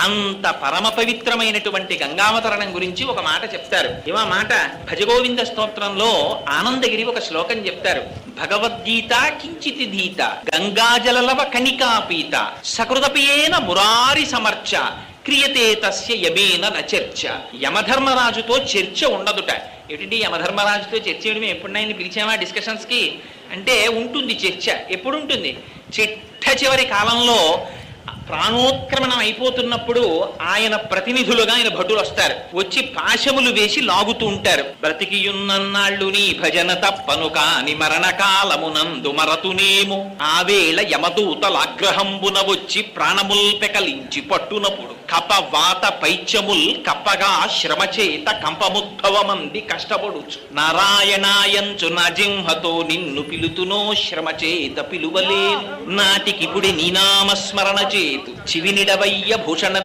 అంత పరమ పవిత్రమైనటువంటి గంగావతరణం గురించి ఒక మాట చెప్తారు. ఏమా మాట భజగోవింద స్తోత్రంలో ఆనందగిరి ఒక శ్లోకం చెప్తారు. భగవద్గీత కించితి దీత గంగాజలలవ కణికాపీత సకృతపియేన మురారి సమర్చ క్రియతే తస్య యమేన నచర్చ యమధర్మరాజుతో చర్చ ఉండదుట. ఏమిటి యమధర్మరాజుతో చర్చ చేయడం ఎప్పుడైనా పిలిచామా డిస్కషన్స్కి అంటే ఉంటుంది చర్చ. ఎప్పుడు ఉంటుంది చిట్ట చివరి కాలంలో ప్రాణోత్క్రమణం అయిపోతున్నప్పుడు ఆయన ప్రతినిధులుగా ఆయన భటులు వస్తారు వచ్చి పాశములు వేసి లాగుతూ ఉంటారు. బ్రతికియున్నన్నాళ్ళు నీ భజన తప్పను కాని మరణకాలమునందు మరతునేము. ఆవేళ యమదూతలాగ్రహంబున వచ్చి ప్రాణముల్ పెకలించి పట్టునప్పుడు కప వాత పైచ్యముల్ కప్పగా శ్రమచేత కంపముద్భవమంది కష్టపడుచు. నారాయణాయంచు నా జింహతో నిన్ను పిలుతునో శ్రమచేత పిలువలే నాటికిపుడి నీ నామస్మరణ చేత భూషణ